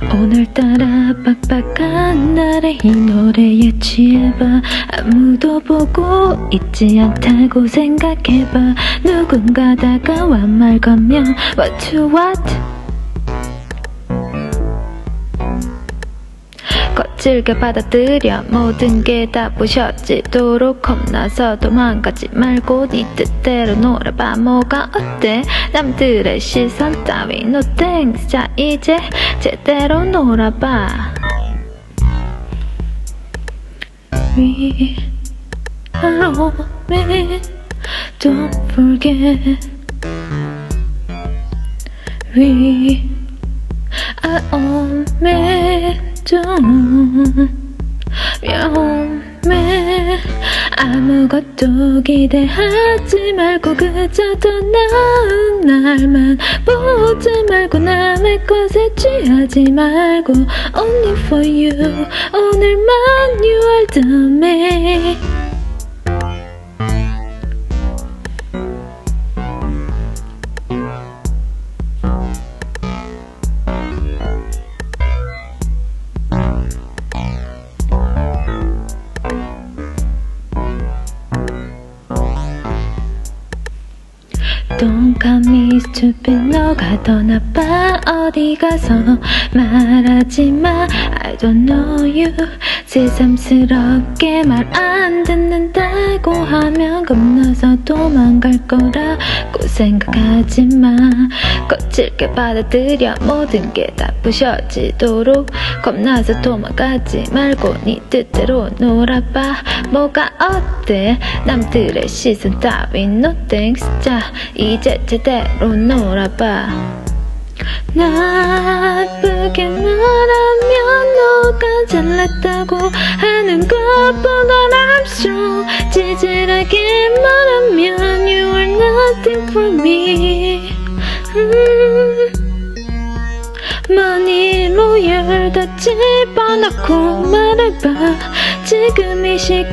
오늘따라 빡빡한 날에 이 노래에 취해봐. 아무도 보고 있지 않다고 생각해봐. 누군가 다가와 말 걸면 What to what 거칠게 받아들여 모든 게 다 부셔지도록 겁나서 도망가지 말고 네 뜻대로 놀아봐. 뭐가 어때? 남들의 시선 따위 no thanks 자 이제 제대로 놀아봐. We are all men don't forget We are all men don't 위험해. 아무것도 기대하지 말고 그저 더 나은 날만 보지 말고 남의 것에 취하지 말고 Only for you. 오늘만 you are the man Don't call me stupid 너가 더 나빠 어디 가서 말하지 마 don't know you 새삼스럽게 말 안 듣는다고 하면 겁나서 도망갈 거라고 생각하지 마. 거칠게 받아들여 모든 게 다 부셔지도록. 겁나서 도망가지 말고 네 뜻대로 놀아봐. 뭐가 어때? 남들의 시선 따윈 no thanks. 자 이제 제대로 놀아봐 나쁘게 말하면 너가 잘났다고 하는 것보다 I'm strong 찌질하게 말하면 You are nothing for me 음. 머니로 열 다 집어넣고 말해봐 지금 이 시간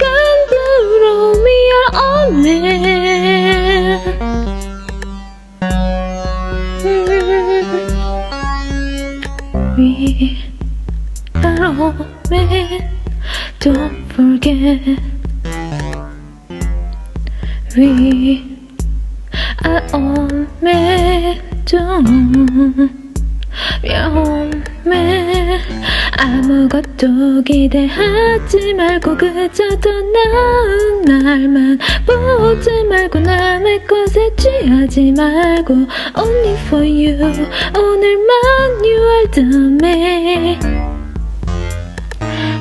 We are all men Don't forget We are all men Don't 위험해 아무것도 기대하지 말고 그저 더 나은 날만 보지 말고 남의 것에 취하지 말고 Only for you. 오늘만 you are the man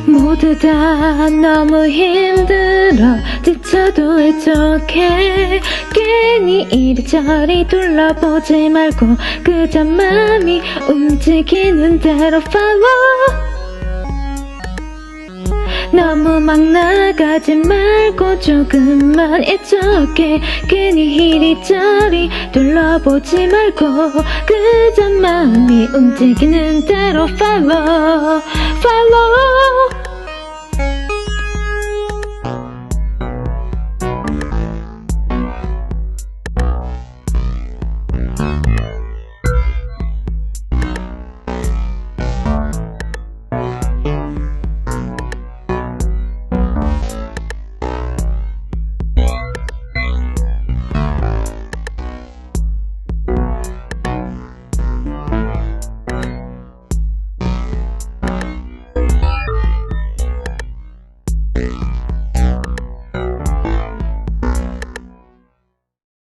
모두 다 너무 힘들어 지쳐도 해적해 괜히 이리저리 둘러보지 말고 그저 마음이 움직이는 대로 follow 너무 막 나가지 말고 조금만 이쪽에 괜히 이리저리 둘러보지 말고. 그저 마음이 움직이는 대로 follow follow